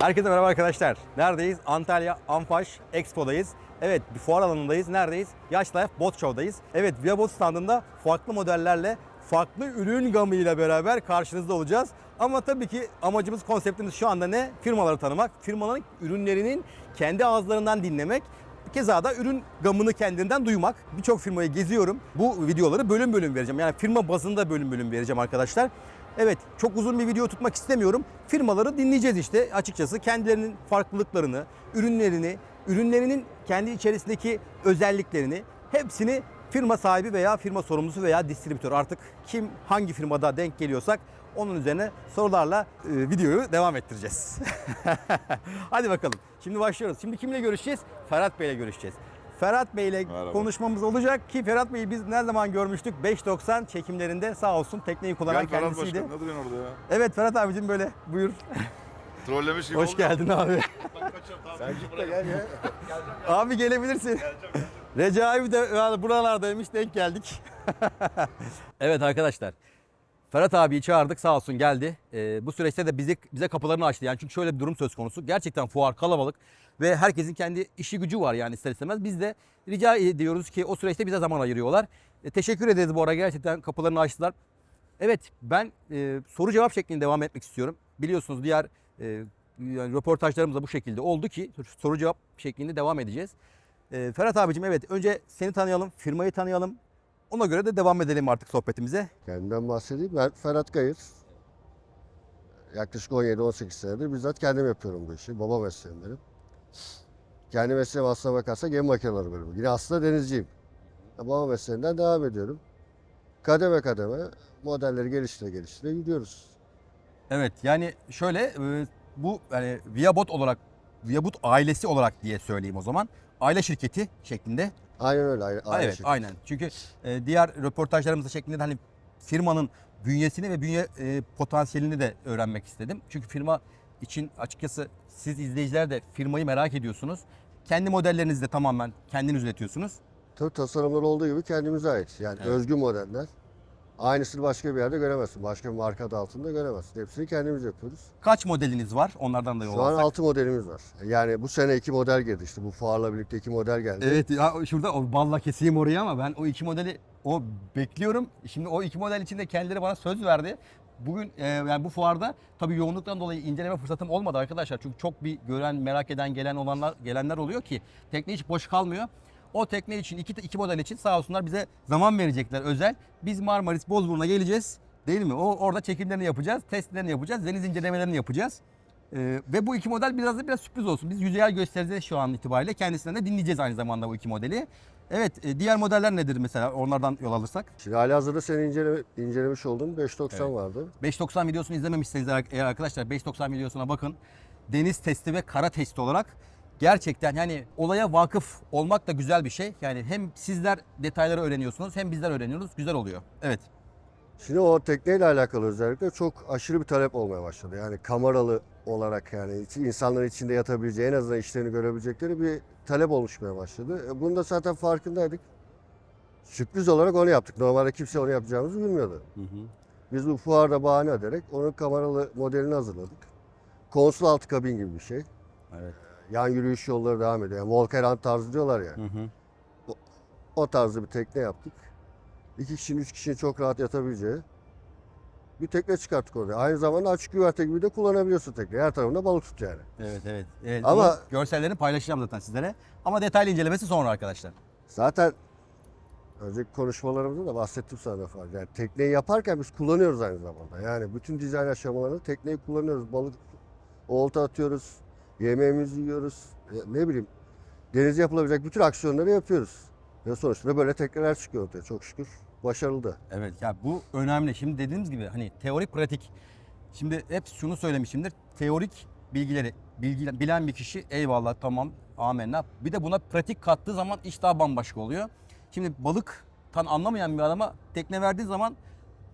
Herkese merhaba arkadaşlar. Neredeyiz? Antalya Anfaş Expo'dayız. Evet bir fuar alanındayız. Neredeyiz? Yaş Bot Show'dayız. Evet Viabot standında farklı modellerle farklı ürün gamıyla beraber karşınızda olacağız. Ama tabii ki amacımız, konseptimiz şu anda ne? Firmaları tanımak, firmaların ürünlerinin kendi ağızlarından dinlemek. Keza da ürün gamını kendinden duymak. Birçok firmayı geziyorum. Bu videoları bölüm bölüm vereceğim. Yani firma bazında bölüm bölüm vereceğim arkadaşlar. Evet çok uzun bir video tutmak istemiyorum. Firmaları dinleyeceğiz işte açıkçası. Kendilerinin farklılıklarını, ürünlerini, ürünlerinin kendi içerisindeki özelliklerini hepsini firma sahibi veya firma sorumlusu veya distribütör artık kim hangi firmada denk geliyorsak onun üzerine sorularla e, videoyu devam ettireceğiz. Hadi bakalım. Şimdi başlıyoruz. Şimdi kimle görüşeceğiz? Ferhat Bey'le görüşeceğiz. Ferhat Bey'le Merhaba. konuşmamız olacak ki Ferhat Bey'i biz ne zaman görmüştük? 5.90 çekimlerinde sağ olsun tekneyi kullanan Gel Ferhat kendisiydi. Başkan ne duruyorsun orada ya? Evet Ferhat abicim böyle buyur. Trollemiş gibi Hoş oldu. geldin abi. Sen git de gel ya. abi gelebilirsin. Recai de yani buralardaymış denk geldik. evet arkadaşlar. Ferhat abiyi çağırdık sağ olsun geldi. Ee, bu süreçte de bize, bize kapılarını açtı. Yani çünkü şöyle bir durum söz konusu. Gerçekten fuar kalabalık ve herkesin kendi işi gücü var yani ister istemez. Biz de rica ediyoruz ki o süreçte bize zaman ayırıyorlar. E, teşekkür ederiz bu ara gerçekten kapılarını açtılar. Evet ben e, soru cevap şeklinde devam etmek istiyorum. Biliyorsunuz diğer e, yani röportajlarımız da bu şekilde oldu ki soru cevap şeklinde devam edeceğiz. E, Ferhat abicim evet önce seni tanıyalım, firmayı tanıyalım. Ona göre de devam edelim artık sohbetimize. Kendimden bahsedeyim. Ben Ferhat Kayır. Yaklaşık 17-18 senedir bizzat kendim yapıyorum bu işi. Baba mesleğim benim. Kendi mesleğim aslına bakarsak gemi makineleri bölümü. Yine aslında denizciyim. Baba mesleğinden devam ediyorum. Kademe kademe modelleri geliştire geliştire gidiyoruz. Evet yani şöyle e, bu yani Viabot olarak Viabot ailesi olarak diye söyleyeyim o zaman. Aile şirketi şeklinde Aynen öyle. Aynı, aynı evet şey. aynen. Çünkü e, diğer röportajlarımızda şeklinde de hani firmanın bünyesini ve bünye e, potansiyelini de öğrenmek istedim. Çünkü firma için açıkçası siz izleyiciler de firmayı merak ediyorsunuz. Kendi modellerinizi de tamamen kendiniz üretiyorsunuz. Tabii tasarımlar olduğu gibi kendimize ait. Yani Evet. özgün modeller. Aynısını başka bir yerde göremezsin. Başka bir marka adı altında göremezsin. Hepsini kendimiz yapıyoruz. Kaç modeliniz var? Onlardan da yol Şu an alsak. 6 modelimiz var. Yani bu sene iki model girdi işte. Bu fuarla birlikte iki model geldi. Evet ya şurada o balla keseyim orayı ama ben o iki modeli o bekliyorum. Şimdi o iki model içinde kendileri bana söz verdi. Bugün e, yani bu fuarda tabii yoğunluktan dolayı inceleme fırsatım olmadı arkadaşlar. Çünkü çok bir gören, merak eden, gelen olanlar gelenler oluyor ki tekne hiç boş kalmıyor. O tekne için iki, iki model için sağ olsunlar bize zaman verecekler özel. Biz Marmaris Bozburun'a geleceğiz. Değil mi? O orada çekimlerini yapacağız, testlerini yapacağız, deniz incelemelerini yapacağız. Ee, ve bu iki model biraz da biraz sürpriz olsun. Biz yüzeyel göstereceğiz şu an itibariyle. Kendisinden de dinleyeceğiz aynı zamanda bu iki modeli. Evet, e, diğer modeller nedir mesela onlardan yol alırsak? Şimdi hali hazırda senin inceleme, incelemiş olduğun 590 Evet. vardı. 590 videosunu izlememişseniz eğer arkadaşlar 590 videosuna bakın. Deniz testi ve kara testi olarak gerçekten yani olaya vakıf olmak da güzel bir şey. Yani hem sizler detayları öğreniyorsunuz hem bizler öğreniyoruz. Güzel oluyor. Evet. Şimdi o tekneyle alakalı özellikle çok aşırı bir talep olmaya başladı. Yani kameralı olarak yani insanların içinde yatabileceği en azından işlerini görebilecekleri bir talep oluşmaya başladı. E, Bunun da zaten farkındaydık. Sürpriz olarak onu yaptık. Normalde kimse onu yapacağımızı bilmiyordu. Biz bu fuarda bahane ederek onun kameralı modelini hazırladık. Konsul altı kabin gibi bir şey. Evet. Yan yürüyüş yolları devam ediyor. Yani Volkeran tarzı diyorlar ya. Hı hı. O tarzda bir tekne yaptık. İki kişinin, üç kişinin çok rahat yatabileceği bir tekne çıkarttık orada. Aynı zamanda açık güverte gibi de kullanabiliyorsun tekne. Her tarafında balık tut yani. Evet evet. evet Ama- görsellerini paylaşacağım zaten sizlere. Ama detaylı incelemesi sonra arkadaşlar. Zaten önceki konuşmalarımızda da bahsettim sana falan. Yani tekneyi yaparken biz kullanıyoruz aynı zamanda. Yani bütün dizayn aşamalarında tekneyi kullanıyoruz. Balık olta atıyoruz, yemeğimizi yiyoruz. Ne bileyim denize yapılabilecek bütün aksiyonları yapıyoruz. Ve sonuçta böyle tekneler çıkıyor ortaya çok şükür. Başarılı da. Evet ya bu önemli. Şimdi dediğimiz gibi hani teorik pratik. Şimdi hep şunu söylemişimdir. Teorik bilgileri bilgi, bilen bir kişi eyvallah tamam amenna. Bir de buna pratik kattığı zaman iş daha bambaşka oluyor. Şimdi balıktan anlamayan bir adama tekne verdiği zaman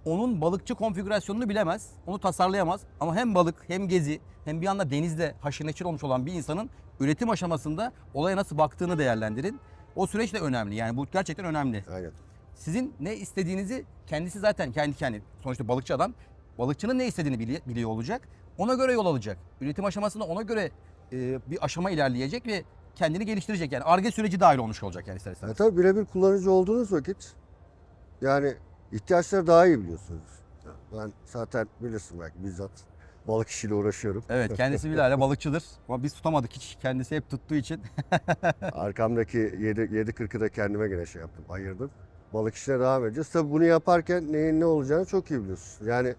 onun balıkçı konfigürasyonunu bilemez. Onu tasarlayamaz. Ama hem balık hem gezi hem bir anda denizde haşır neşir olmuş olan bir insanın üretim aşamasında olaya nasıl baktığını değerlendirin. O süreç de önemli. Yani bu gerçekten önemli. Aynen. Sizin ne istediğinizi kendisi zaten kendi kendi sonuçta balıkçı adam balıkçının ne istediğini bili- biliyor olacak. ona göre yol alacak. Üretim aşamasında ona göre e, bir aşama ilerleyecek ve kendini geliştirecek. Yani ARGE süreci dahil olmuş olacak yani ister istemez. tabii birebir kullanıcı olduğunuz vakit yani ihtiyaçları daha iyi biliyorsunuz. Ben zaten bilirsin belki bizzat balık işiyle uğraşıyorum. Evet kendisi bilahare balıkçıdır ama biz tutamadık hiç. Kendisi hep tuttuğu için. Arkamdaki 7 7.40'ı da kendime göre şey yaptım, ayırdım. Balık işine devam edeceğiz. Tabii bunu yaparken neyin ne olacağını çok iyi biliyorsun. Yani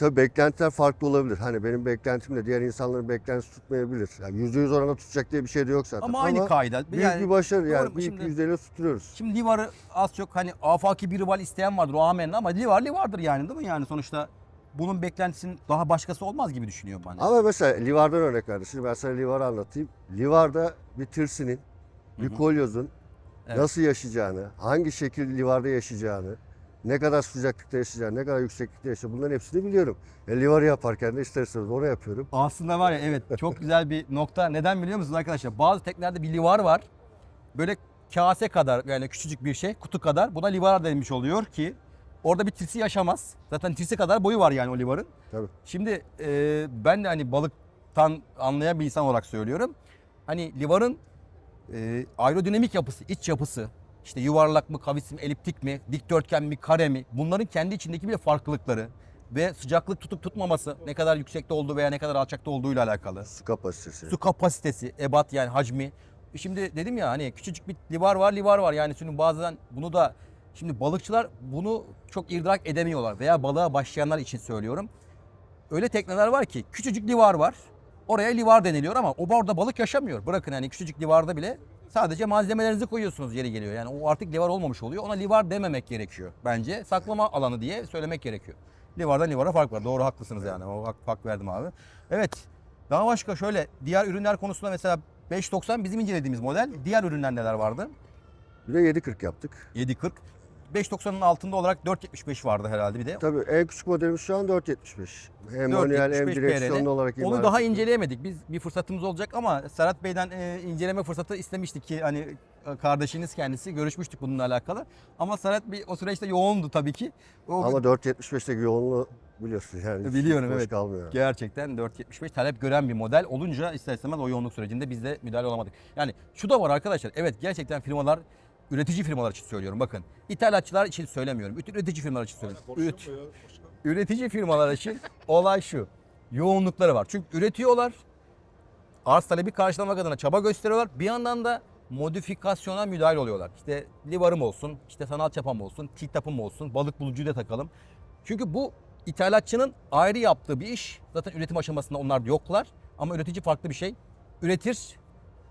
tabii beklentiler farklı olabilir. Hani benim beklentimle diğer insanların beklentisi tutmayabilir. Yani %100 oranda tutacak diye bir şey de yok zaten. ama aynı kaida. Büyük Yani- bir başarı yani. Büyük Şimdi- yüzdeyle tutturuyoruz. Şimdi Livar'ı az çok hani afaki bir rival isteyen vardır o amenna ama Livar Livar'dır yani değil mi? Yani sonuçta bunun beklentisinin daha başkası olmaz gibi düşünüyorum ben. Ama mesela Livar'dan örnek verdim. Şimdi ben sana Livar'ı anlatayım. Livar'da bir tırsinin, bir kolyozun Evet. nasıl yaşayacağını, hangi şekilde Livar'da yaşayacağını, ne kadar sıcaklıkta yaşayacağını, ne kadar yükseklikte yaşayacağını bunların hepsini biliyorum. E, Livar'ı yaparken de ister istemez onu yapıyorum. Aslında var ya evet çok güzel bir nokta. Neden biliyor musunuz arkadaşlar? Bazı teknelerde bir livar var. Böyle kase kadar yani küçücük bir şey kutu kadar. Buna livar denmiş oluyor ki orada bir tirsi yaşamaz. Zaten tirsi kadar boyu var yani o livarın. Tabii. Şimdi e, ben de hani balıktan anlayan bir insan olarak söylüyorum. Hani livarın e, aerodinamik yapısı, iç yapısı, işte yuvarlak mı, kavis mi, eliptik mi, dikdörtgen mi, kare mi bunların kendi içindeki bir farklılıkları ve sıcaklık tutup tutmaması ne kadar yüksekte olduğu veya ne kadar alçakta olduğuyla alakalı. Su kapasitesi. Su kapasitesi, ebat yani hacmi. Şimdi dedim ya hani küçücük bir livar var, livar var. Yani şimdi bazen bunu da şimdi balıkçılar bunu çok idrak edemiyorlar veya balığa başlayanlar için söylüyorum. Öyle tekneler var ki küçücük livar var. Oraya livar deniliyor ama o orada balık yaşamıyor. Bırakın hani küçücük livarda bile sadece malzemelerinizi koyuyorsunuz yeri geliyor. Yani o artık livar olmamış oluyor. Ona livar dememek gerekiyor bence. Saklama alanı diye söylemek gerekiyor. Livardan livara fark var. Doğru haklısınız yani. O hak, hak verdim abi. Evet. Daha başka şöyle diğer ürünler konusunda mesela 590 bizim incelediğimiz model. Diğer ürünler neler vardı? Bir de 7.40 yaptık. 740. 590'ın altında olarak 475 vardı herhalde bir de. Tabii en küçük modelimiz şu an 4.75. Hem manuel hem 475 direksiyonlu olarak Onu ibaret daha ediyor. inceleyemedik. Biz bir fırsatımız olacak ama Serhat Bey'den e, inceleme fırsatı istemiştik ki hani e, kardeşiniz kendisi görüşmüştük bununla alakalı. Ama Serhat Bey o süreçte yoğundu tabii ki. O Ama 4.75'teki yoğunluğu biliyorsun yani. hiç Biliyorum, evet. kalmıyor. Gerçekten 475 talep gören bir model olunca ister istemez o yoğunluk sürecinde biz de müdahale olamadık. Yani şu da var arkadaşlar. Evet gerçekten firmalar üretici firmalar için söylüyorum bakın. İthalatçılar için söylemiyorum. Üretici firmalar için söylüyorum. Üret- üretici firmalar için olay şu. Yoğunlukları var. Çünkü üretiyorlar. Arz talebi karşılamak adına çaba gösteriyorlar. Bir yandan da modifikasyona müdahil oluyorlar. İşte livarım olsun, işte sanat çapam olsun, t-tapım olsun, balık bulucuyu da takalım. Çünkü bu ithalatçının ayrı yaptığı bir iş. Zaten üretim aşamasında onlar yoklar. Ama üretici farklı bir şey. Üretir,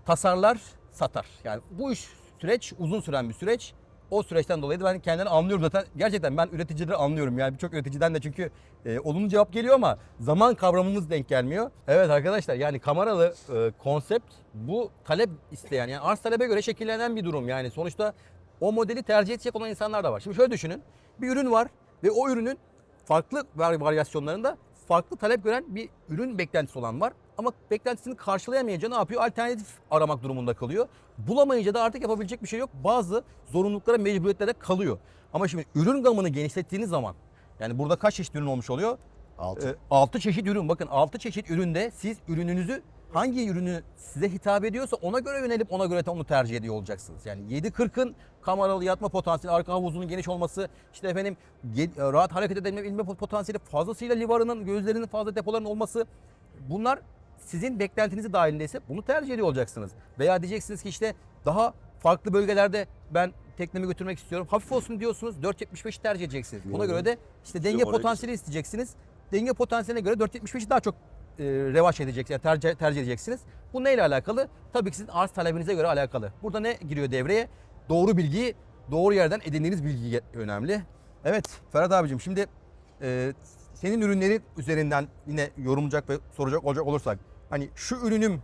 tasarlar, satar. Yani bu iş süreç uzun süren bir süreç. O süreçten dolayı da ben kendini anlıyorum zaten. Gerçekten ben üreticileri anlıyorum. Yani birçok üreticiden de çünkü e, olumlu cevap geliyor ama zaman kavramımız denk gelmiyor. Evet arkadaşlar yani kameralı e, konsept bu talep isteyen yani arz talebe göre şekillenen bir durum. Yani sonuçta o modeli tercih edecek olan insanlar da var. Şimdi şöyle düşünün. Bir ürün var ve o ürünün farklı var- varyasyonlarında farklı talep gören bir ürün beklentisi olan var. Ama beklentisini karşılayamayınca ne yapıyor? Alternatif aramak durumunda kalıyor. Bulamayınca da artık yapabilecek bir şey yok. Bazı zorunluluklara, mecburiyetlere kalıyor. Ama şimdi ürün gamını genişlettiğiniz zaman yani burada kaç çeşit ürün olmuş oluyor? Altı. 6 çeşit ürün. Bakın 6 çeşit üründe siz ürününüzü hangi ürünü size hitap ediyorsa ona göre yönelip ona göre onu tercih ediyor olacaksınız. Yani 740'ın kameralı yatma potansiyeli, arka havuzunun geniş olması, işte efendim ge- rahat hareket edebilme potansiyeli, fazlasıyla livarının, gözlerinin fazla depoların olması bunlar sizin beklentinizi dahilindeyse bunu tercih ediyor olacaksınız. Veya diyeceksiniz ki işte daha farklı bölgelerde ben teknemi götürmek istiyorum. Hafif olsun diyorsunuz 4.75'i tercih edeceksiniz. Buna göre de işte denge potansiyeli isteyeceksiniz. Denge potansiyeline göre 4.75'i daha çok e, revaç edeceksiniz, yani tercih, tercih edeceksiniz. Bu neyle alakalı? Tabii ki sizin arz talebinize göre alakalı. Burada ne giriyor devreye? Doğru bilgiyi, doğru yerden edindiğiniz bilgi önemli. Evet Ferhat abicim şimdi e, senin ürünleri üzerinden yine yorumlayacak ve soracak olacak olursak hani şu ürünüm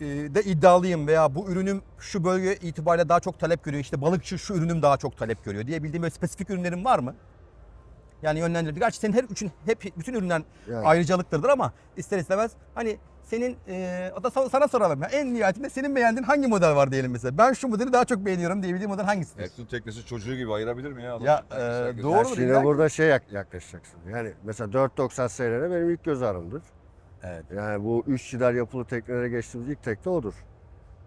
e, de iddialıyım veya bu ürünüm şu bölge itibariyle daha çok talep görüyor. İşte balıkçı şu ürünüm daha çok talep görüyor diye bildiğim böyle spesifik ürünlerin var mı? Yani yönlendirdi. Gerçi senin her üçün hep bütün ürünler Yani. ayrıcalıktırdır ama ister istemez hani senin e, o da sana, sana soralım ya. En nihayetinde senin beğendiğin hangi model var diyelim mesela. Ben şu modeli daha çok beğeniyorum diyebildiğim model hangisidir? Efsun teknesi çocuğu gibi ayırabilir mi ya? adam? Ya, e, doğru. Şimdi burada şey yak- yaklaşacaksın. Yani mesela 490 SLR benim ilk göz ağrımdır. Evet. Yani bu 3 çiler yapılı teknelere geçtiğimiz ilk tekne odur.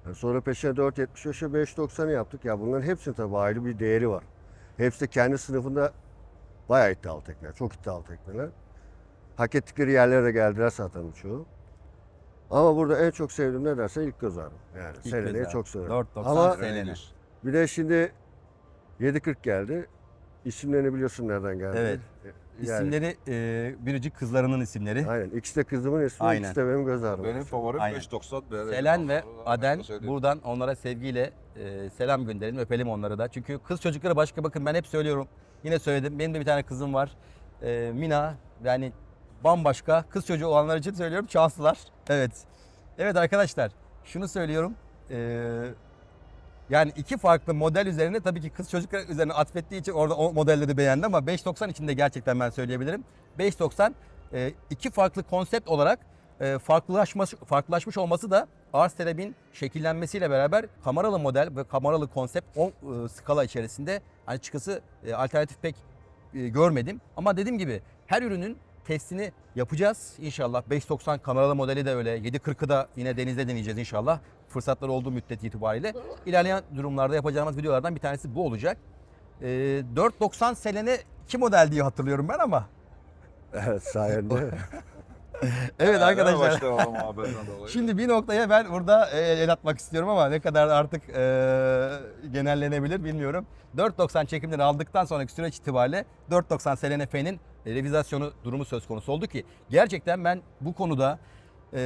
Yani sonra peşine 475'e 590'ı yaptık. Ya bunların hepsinin tabii ayrı bir değeri var. Hepsi de kendi sınıfında bayağı iddialı tekneler. Çok iddialı tekneler. Hak ettikleri yerlere de geldiler zaten çoğu. Ama burada en çok sevdiğim ne dersen ilk göz ağrım. Yani İlk Selene'yi göz çok severim. 490 Ama Selene. bir de şimdi 740 geldi. İsimlerini biliyorsun nereden geldi. Evet. Yani, İsimleri e, biricik kızlarının isimleri. Aynen. İkisi de kızımın ismi, Aynen. ikisi de benim göz ağrım. Benim favorim Aynen. 590. Ben- Selen ve Sonra Aden söyleyeyim. buradan onlara sevgiyle e, selam gönderelim, öpelim onları da. Çünkü kız çocukları başka bakın ben hep söylüyorum. Yine söyledim. Benim de bir tane kızım var. E, Mina yani bambaşka kız çocuğu olanlar için söylüyorum. Şanslılar. Evet. Evet arkadaşlar şunu söylüyorum. E, yani iki farklı model üzerine tabii ki kız çocuklar üzerine atfettiği için orada o modelleri beğendi ama 590 için de gerçekten ben söyleyebilirim. 590 e, iki farklı konsept olarak e, farklılaşmış, farklılaşmış olması da arz talebin şekillenmesiyle beraber kameralı model ve kameralı konsept o e, skala içerisinde çıkısı e, alternatif pek e, görmedim. Ama dediğim gibi her ürünün testini yapacağız inşallah. 590 kameralı modeli de öyle. 740'ı da yine denizde deneyeceğiz inşallah. Fırsatlar olduğu müddet itibariyle. İlerleyen durumlarda yapacağımız videolardan bir tanesi bu olacak. E, 490 Selene 2 model diye hatırlıyorum ben ama. Evet sayende. Evet arkadaşlar. Başlayalım dolayı. Şimdi bir noktaya ben burada el atmak istiyorum ama ne kadar artık e, genellenebilir bilmiyorum. 490 çekimleri aldıktan sonraki süreç itibariyle 490 Selene F'nin e, revizasyonu durumu söz konusu oldu ki gerçekten ben bu konuda e,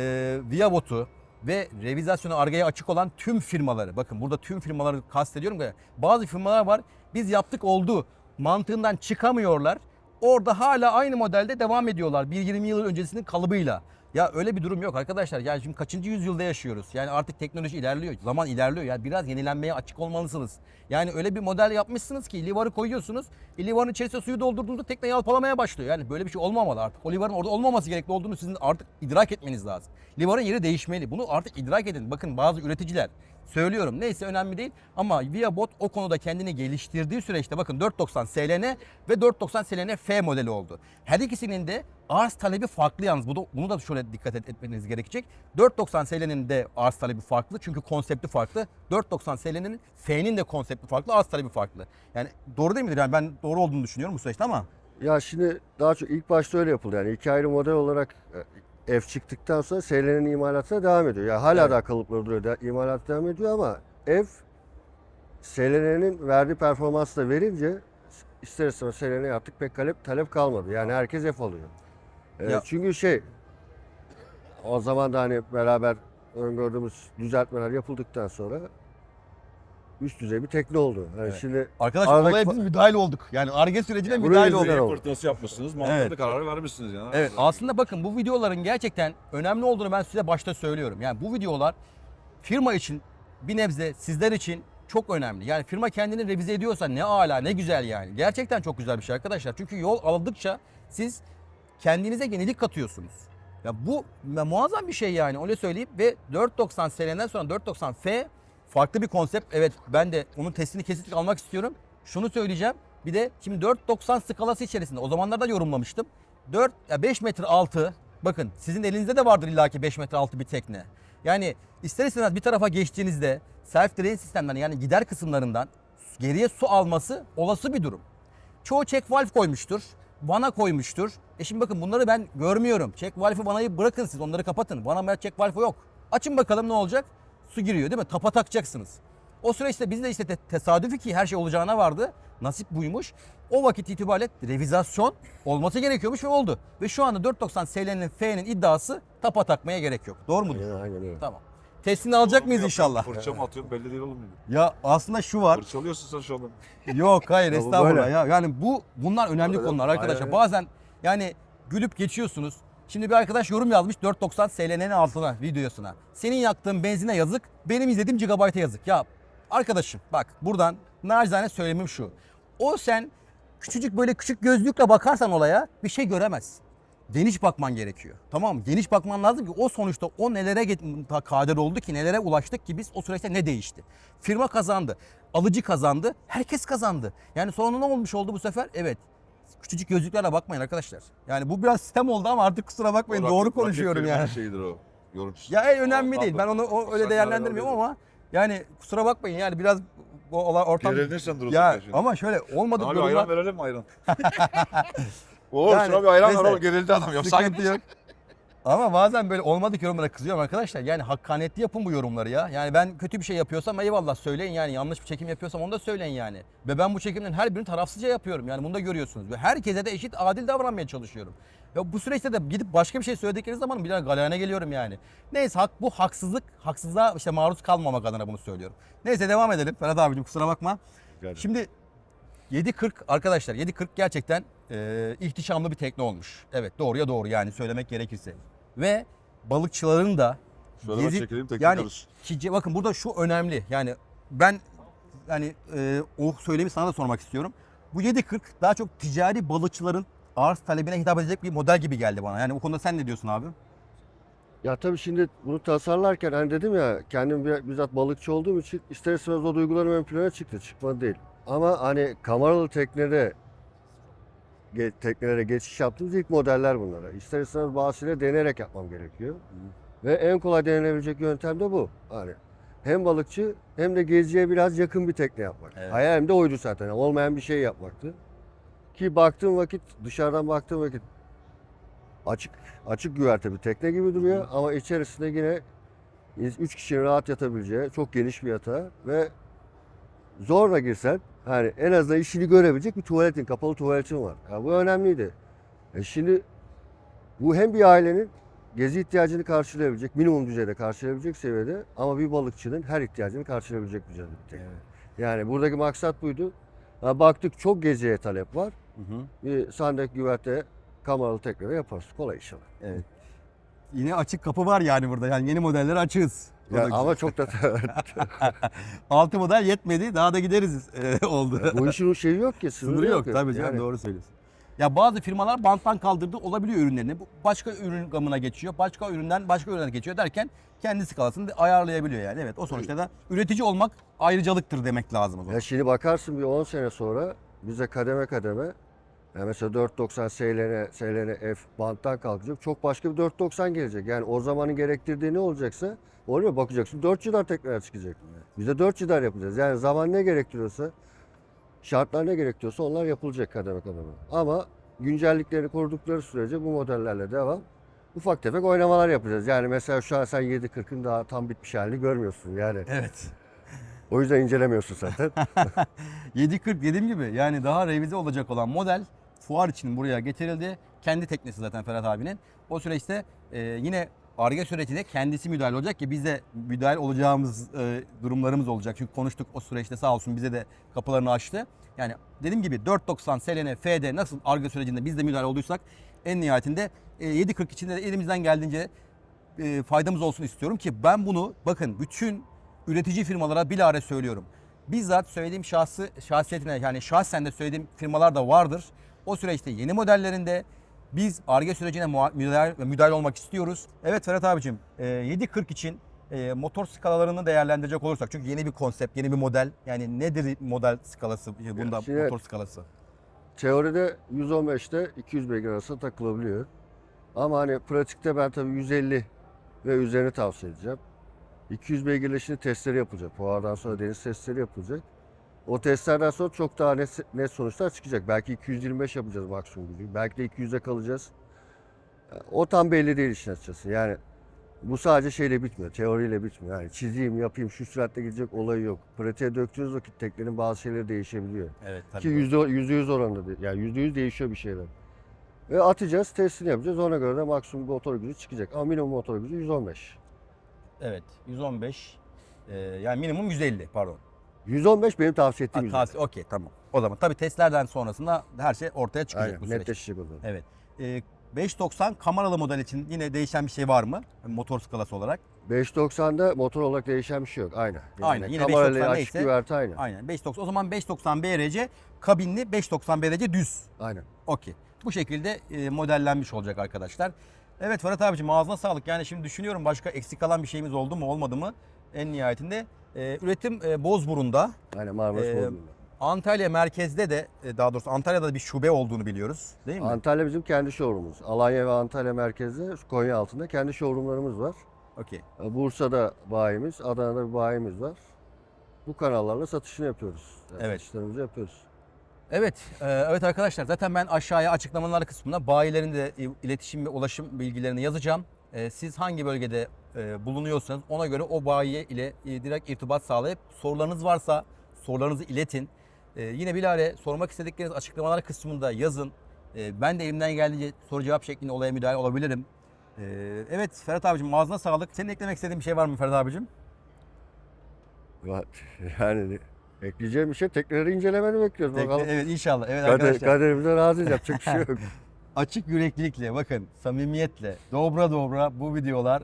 Viabot'u ve revizasyonu argaya açık olan tüm firmaları bakın burada tüm firmaları kastediyorum ki bazı firmalar var biz yaptık oldu mantığından çıkamıyorlar. Orada hala aynı modelde devam ediyorlar. Bir 20 yıl öncesinin kalıbıyla. Ya öyle bir durum yok arkadaşlar. Yani şimdi kaçıncı yüzyılda yaşıyoruz? Yani artık teknoloji ilerliyor, zaman ilerliyor. Yani biraz yenilenmeye açık olmalısınız. Yani öyle bir model yapmışsınız ki livarı koyuyorsunuz. E, livarın içerisine suyu doldurduğunuzda tekne yalpalamaya başlıyor. Yani böyle bir şey olmamalı artık. O livarın orada olmaması gerekli olduğunu sizin artık idrak etmeniz lazım. Livarın yeri değişmeli. Bunu artık idrak edin. Bakın bazı üreticiler söylüyorum. Neyse önemli değil ama Viabot o konuda kendini geliştirdiği süreçte bakın 490 SLN ve 490 SLN F modeli oldu. Her ikisinin de arz talebi farklı yalnız. Bunu, bunu da şöyle dikkat et- etmeniz gerekecek. 490 SLN'in de arz talebi farklı çünkü konsepti farklı. 490 SLN'in F'nin de konsepti farklı, arz talebi farklı. Yani doğru değil midir? Yani ben doğru olduğunu düşünüyorum bu süreçte ama. ya şimdi daha çok ilk başta öyle yapıldı. Yani iki ayrı model olarak e, F çıktıktan sonra SL'nin imalatına devam ediyor. Ya hala Evet. daha kalıpları duruyor. Da, imalat devam ediyor ama F SL'nin verdiği performansı da verince ister istemez SL'ne artık pek talep, talep kalmadı. Yani herkes F alıyor. E, Ya- Çünkü şey o zaman da hani beraber öngördüğümüz düzeltmeler yapıldıktan sonra üst düzey bir tekne oldu. Yani Evet. şimdi Arkadaşlar Aradaki olaya biz müdahale olduk. Yani ARGE sürecine Buraya müdahale yüzünden olduk. oldu. fırtınası yapmışsınız. Mantıklı Evet. kararı vermişsiniz ya. Evet aslında bakın bu videoların gerçekten önemli olduğunu ben size başta söylüyorum. Yani bu videolar firma için bir nebze sizler için çok önemli. Yani firma kendini revize ediyorsa ne ala ne güzel yani. Gerçekten çok güzel bir şey arkadaşlar. Çünkü yol aldıkça siz kendinize yenilik katıyorsunuz. Ya bu ya muazzam bir şey yani öyle söyleyeyim ve 490 seneden sonra 490 F farklı bir konsept. Evet ben de onun testini kesinlikle almak istiyorum. Şunu söyleyeceğim. Bir de şimdi 490 skalası içerisinde o zamanlarda yorumlamıştım. 4 ya 5 metre altı bakın sizin elinizde de vardır illaki 5 metre altı bir tekne. Yani ister istemez bir tarafa geçtiğinizde self drain sistemden yani gider kısımlarından geriye su alması olası bir durum. Çoğu check valve koymuştur. Vana koymuştur. E şimdi bakın bunları ben görmüyorum. Check valve'ı vanayı bırakın siz onları kapatın. Vana check valve yok. Açın bakalım ne olacak? Su giriyor değil mi? Tapa takacaksınız. O süreçte biz de işte te- tesadüfi ki her şey olacağına vardı. Nasip buymuş. O vakit itibariyle revizasyon olması gerekiyormuş ve oldu. Ve şu anda 490 SL'nin F'nin iddiası tapa takmaya gerek yok. Doğru mudur? aynen, aynen öyle. Tamam. Testini alacak mıyız inşallah? Fırça mı atıyorsun belli değil oğlum. Ya aslında şu var. Fırçalıyorsun sen şu an. Yok hayır estağfurullah ya. Yani bu bunlar önemli konular arkadaşlar. Aynen. Bazen yani gülüp geçiyorsunuz. Şimdi bir arkadaş yorum yazmış 490 SLN'nin altına videosuna. Senin yaktığın benzine yazık, benim izlediğim gigabayta yazık. Ya arkadaşım bak buradan nacizane söylemim şu. O sen küçücük böyle küçük gözlükle bakarsan olaya bir şey göremezsin. Geniş bakman gerekiyor. Tamam? Geniş bakman lazım ki o sonuçta o nelere kadir oldu ki nelere ulaştık ki biz o süreçte ne değişti? Firma kazandı. Alıcı kazandı. Herkes kazandı. Yani sonra ne olmuş oldu bu sefer? Evet. Küçücük gözlüklerle bakmayın arkadaşlar. Yani bu biraz sistem oldu ama artık kusura bakmayın O doğru konuşuyorum yani. Şeyidir o. Yorumcusu. Ya en önemli O- değil. Ben onu o, öyle değerlendirmiyorum ama yani kusura bakmayın yani biraz o olay ortam Gerilirsen durursun. ya şimdi. ama şöyle olmadık Abi durumlar ayran verelim mi ayran? Oo Yani, şuna bir ayran ver oğlum gerildi adam. Sıkıntı sanki yok. Ama bazen böyle olmadık yorumlara kızıyorum arkadaşlar. Yani hakkaniyetli yapın bu yorumları ya. Yani ben kötü bir şey yapıyorsam eyvallah söyleyin yani. Yanlış bir çekim yapıyorsam onu da söyleyin yani. Ve ben bu çekimlerin her birini tarafsızca yapıyorum. Yani bunu da görüyorsunuz. Ve herkese de eşit adil davranmaya çalışıyorum. Ya bu süreçte de gidip başka bir şey söyledikleri zaman bir galeyana geliyorum yani. Neyse hak, bu haksızlık, haksızlığa işte maruz kalmamak adına bunu söylüyorum. Neyse devam edelim. Ferhat abicim kusura bakma. Geldim. Şimdi 7.40 arkadaşlar 7.40 gerçekten e, ihtişamlı bir tekne olmuş. Evet doğruya doğru yani söylemek gerekirse. Ve balıkçıların da Şöyle bak çekelim, yani ki- bakın burada şu önemli. Yani ben yani e, o söylemi sana da sormak istiyorum. Bu 7.40 daha çok ticari balıkçıların arz talebine hitap edecek bir model gibi geldi bana. Yani o konuda sen ne diyorsun abi? Ya tabii şimdi bunu tasarlarken hani dedim ya kendim bir- bizzat balıkçı olduğum için ister istemez o duygularım ön plana çıktı. Çıkmadı değil. Ama hani kameralı teknede teknelere geçiş yaptığımız ilk modeller bunlara. İster istemez bazısıyla deneyerek yapmam gerekiyor. Ve en kolay denenebilecek yöntem de bu. Hani hem balıkçı hem de geziye biraz yakın bir tekne yapmak. Evet. Hayalim de oydu zaten. Olmayan bir şey yapmaktı. Ki baktığım vakit, dışarıdan baktığım vakit açık açık güverte bir tekne gibi duruyor ama içerisinde yine 3 kişinin rahat yatabileceği çok geniş bir yatağı ve zorla girsen hani en azından işini görebilecek bir tuvaletin, kapalı tuvaletin var. Ya bu önemliydi. E şimdi bu hem bir ailenin gezi ihtiyacını karşılayabilecek, minimum düzeyde karşılayabilecek seviyede ama bir balıkçının her ihtiyacını karşılayabilecek düzeyde bir tekne. Yani buradaki maksat buydu. Ha, baktık çok geziye talep var. Bir sandek güverte kameralı teknede yaparız. Kolay inşallah. Evet. Yine açık kapı var yani burada. Yani yeni modeller açığız. Ya güzel. ama çok da Altı model yetmedi. Daha da gideriz e, oldu. bu işin o şeyi yok ki. Sınırı yok tabii canım Yani doğru söylüyorsun. Ya bazı firmalar banttan kaldırdı olabiliyor ürünlerini. Bu Başka ürün gamına geçiyor. Başka üründen başka ürüne geçiyor derken kendi skalasını da ayarlayabiliyor yani. Evet o sonuçta da üretici olmak ayrıcalıktır demek lazım o zaman. Ya şimdi bakarsın bir 10 sene sonra bize kademe kademe yani mesela 490 SLN, SLN F banttan kalkacak. Çok başka bir 490 gelecek. Yani o zamanın gerektirdiği ne olacaksa oraya bakacaksın 4 cidar tekrar çıkacak. Biz de 4 cidar yapacağız. Yani zaman ne gerektiriyorsa şartlar ne gerektiriyorsa onlar yapılacak kademe kademe. Ama güncelliklerini korudukları sürece bu modellerle devam. Ufak tefek oynamalar yapacağız. Yani mesela şu an sen 740'ın daha tam bitmiş halini görmüyorsun yani. Evet. O yüzden incelemiyorsun zaten. 740 dediğim gibi yani daha revize olacak olan model fuar için buraya getirildi. Kendi teknesi zaten Ferhat abinin. O süreçte e, yine Arge sürecinde kendisi müdahale olacak ki biz de müdahale olacağımız e, durumlarımız olacak. Çünkü konuştuk o süreçte sağ olsun bize de kapılarını açtı. Yani dediğim gibi 490 SLN FD nasıl Arge sürecinde biz de müdahale olduysak en nihayetinde e, 740 içinde de elimizden geldiğince e, faydamız olsun istiyorum ki ben bunu bakın bütün üretici firmalara bilahare söylüyorum. Bizzat söylediğim şahsı şahsiyetine yani şahsen de söylediğim firmalar da vardır. O süreçte yeni modellerinde biz ARGE sürecine müdahale, müdahale olmak istiyoruz. Evet Ferhat abicim e, 740 için e, motor skalalarını değerlendirecek olursak çünkü yeni bir konsept, yeni bir model. Yani nedir model skalası, bunda Şimdi- motor skalası? Teoride 115'te 200 beygir arasında takılabiliyor. Ama hani pratikte ben tabii 150 ve üzerini tavsiye edeceğim. 200 beygirle şimdi testleri yapılacak. Fuardan sonra deniz testleri yapılacak. O testlerden sonra çok daha net, net sonuçlar çıkacak. Belki 225 yapacağız maksimum gücü. Belki de 200'e kalacağız. O tam belli değil işin açıkçası. Yani bu sadece şeyle bitmiyor, teoriyle bitmiyor. Yani çizeyim, yapayım, şu süratle gidecek olayı yok. Pratiğe döktüğünüz vakit teknenin bazı şeyleri değişebiliyor. Evet Ki yüzde, yüzde yüz oranında. Yani yüzde yüz değişiyor bir şeyler. Ve atacağız, testini yapacağız. Ona göre de maksimum motor gücü çıkacak. Ama minimum motor gücü 115. Evet 115 e, yani minimum 150 pardon. 115 benim tavsiye ettiğim yüzde. Tavsiye- Okey tamam. O zaman tabii testlerden sonrasında her şey ortaya çıkacak Aynen, bu süreçte. netleşecek o zaman. Evet. Ee, 590 kameralı model için yine değişen bir şey var mı? Motor skalası olarak. 590'da motor olarak değişen bir şey yok. Aynı. Aynen, yine kamerayla 590 açık neyse. güverte aynı. Aynen 590. O zaman 590 BRC kabinli 590 BRC düz. Aynen. Okey. Bu şekilde e, modellenmiş olacak arkadaşlar. Evet Ferhat abicim ağzına sağlık. Yani şimdi düşünüyorum başka eksik kalan bir şeyimiz oldu mu olmadı mı? En nihayetinde e, üretim e, Bozburun'da. Aynen Marmaris Ee, Bodrum'da. Antalya merkezde de e, daha doğrusu Antalya'da da bir şube olduğunu biliyoruz. Değil mi? Antalya bizim kendi showroomumuz. Alanya ve Antalya merkezde Konya altında kendi showroomlarımız var. Okey. Bursa'da bayimiz, Adana'da bir bayimiz var. Bu kanallarla satışını yapıyoruz. Yani Evet. Satışlarımızı yapıyoruz. Evet, e, evet arkadaşlar zaten ben aşağıya açıklamalar kısmına bayilerin de iletişim ve ulaşım bilgilerini yazacağım. E, Siz hangi bölgede e, bulunuyorsanız ona göre o bayiye ile e, direkt irtibat sağlayıp sorularınız varsa sorularınızı iletin. E, Yine bilahare sormak istedikleriniz açıklamalar kısmında yazın. E, Ben de elimden geldiğince soru cevap şeklinde olaya müdahale olabilirim. E, Evet Ferhat abicim ağzına sağlık. Senin eklemek istediğin bir şey var mı Ferhat abicim? Va- Yani ekleyeceğim bir şey tekrar incelemeni bekliyoruz. Bakalım. Evet inşallah. Evet Kader, arkadaşlar. kaderimize razıyız. Yapacak bir şey yok. açık yüreklilikle bakın samimiyetle dobra dobra bu videolar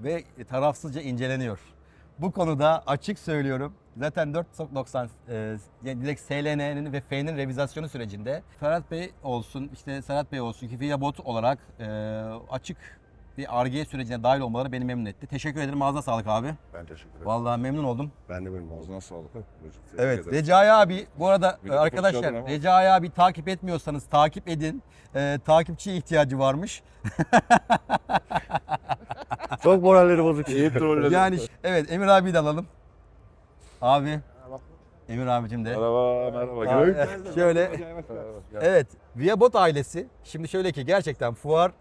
ve tarafsızca inceleniyor. Bu konuda açık söylüyorum. Zaten 4.90 e, direkt SLN'nin ve F'nin revizasyonu sürecinde Ferhat Bey olsun, işte Serhat Bey olsun ki Bot olarak e, açık bir ARGE sürecine dahil olmaları beni memnun etti. Teşekkür ederim. Ağzına sağlık abi. Ben teşekkür ederim. Vallahi memnun oldum. ben de benim oldum. Ağzına sağlık. Evet. Recai abi bu arada Bir de arkadaşlar. Recai abi takip etmiyorsanız takip edin. Ee, takipçiye ihtiyacı varmış. Çok moralleri bozuk. İyi trolledim. Yani evet Emir abi de alalım. Abi. Emir abicim de. Merhaba, merhaba. Abi, Gel. şöyle Gel. evet Viabot ailesi şimdi şöyle ki gerçekten fuar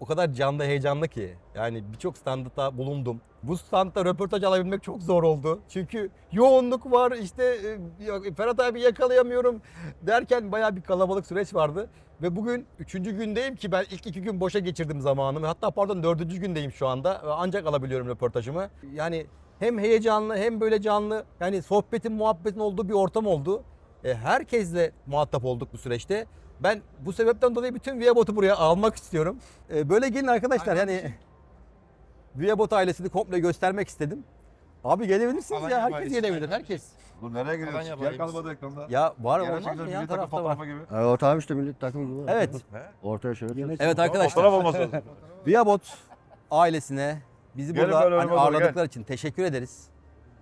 o kadar canlı heyecanlı ki yani birçok standta bulundum. Bu standta röportaj alabilmek çok zor oldu. Çünkü yoğunluk var işte e, yok, Ferhat abi yakalayamıyorum derken bayağı bir kalabalık süreç vardı. Ve bugün üçüncü gündeyim ki ben ilk iki gün boşa geçirdim zamanımı. Hatta pardon dördüncü gündeyim şu anda. Ancak alabiliyorum röportajımı. Yani hem heyecanlı hem böyle canlı yani sohbetin muhabbetin olduğu bir ortam oldu. E, herkesle muhatap olduk bu süreçte. Ben bu sebepten dolayı bütün Viabot'u buraya almak istiyorum. E, böyle gelin arkadaşlar yani Viabot ailesini komple göstermek istedim. Abi gelebilirsiniz ya herkes gelebilir herkes. Dur nereye gidiyorsun? Alanya Gel bayimiz. kalmadı ekranda. Ya var olmaz mı şöyle yan milli takım tarafta var. fotoğrafı gibi. İşte millet takım gibi. Evet. Ortaya şöyle. Evet arkadaşlar. Fotoğraf olması lazım. Viabot ailesine bizi Gelin burada hani önüme doğru, ağırladıkları için teşekkür ederiz.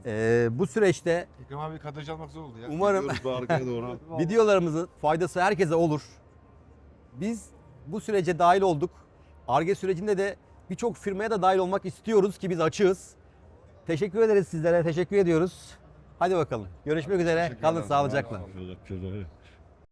Ee, bu süreçte Ekrem abi kadraj almak zor oldu ya. umarım Gidiyoruz da arkaya doğru. videolarımızın faydası herkese olur. Biz bu sürece dahil olduk. Arge sürecinde de birçok firmaya da dahil olmak istiyoruz ki biz açığız. Teşekkür ederiz sizlere. Teşekkür ediyoruz. Hadi bakalım. Görüşmek üzere. Kalın sağlıcakla.